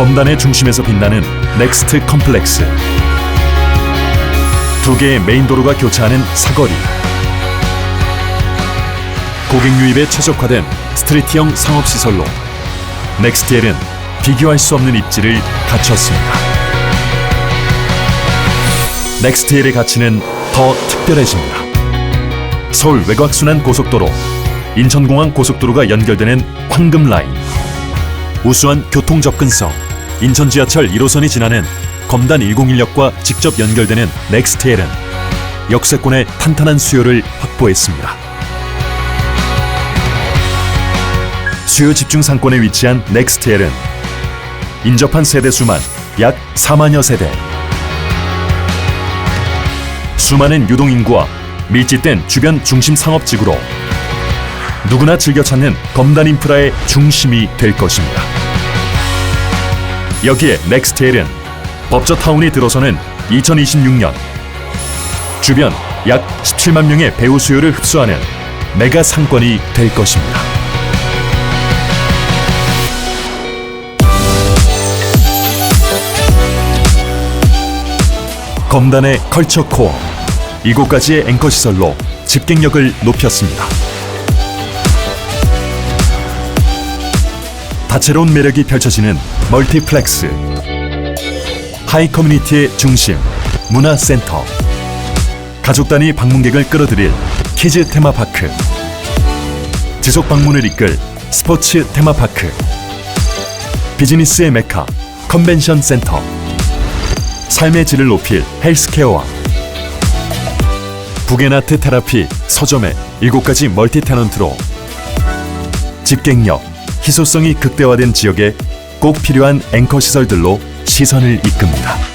검단의 중심에서 빛나는 넥스트 컴플렉스. 두 개의 메인 도로가 교차하는 사거리. 고객 유입에 최적화된 스트리트형 상업시설로 넥스트엘은 비교할 수 없는 입지를 갖췄습니다. 넥스트엘의 가치는 더 특별해집니다. 서울 외곽순환 고속도로, 인천공항 고속도로가 연결되는 황금 라인, 우수한 교통 접근성, 인천 지하철 1호선이 지나는 검단 101역과 직접 연결되는 넥스트엘은 역세권의 탄탄한 수요를 확보했습니다. 수요 집중 상권에 위치한 넥스트엘은 인접한 세대 수만 약 4만여 세대, 수많은 유동 인구와 밀집된 주변 중심 상업지구로 누구나 즐겨 찾는 검단 인프라의 중심이 될 것입니다. 여기에 넥스트엘은 법저타운이 들어서는 2026년 주변 약 17만 명의 배우 수요를 흡수하는 메가 상권이 될 것입니다. 검단의 컬처 코어 이곳까지의 앵커 시설로 집객력을 높였습니다. 다채로운 매력이 펼쳐지는 멀티플렉스. 하이 커뮤니티의 중심 문화센터. 가족 단위 방문객을 끌어들일 키즈 테마파크. 지속 방문을 이끌 스포츠 테마파크. 비즈니스의 메카 컨벤션 센터. 삶의 질을 높일 헬스케어와. 북앤아트 테라피 서점의 일곱 가지 멀티 테넌트로. 집객력, 희소성이 극대화된 지역에 꼭 필요한 앵커 시설들로 시선을 이끕니다.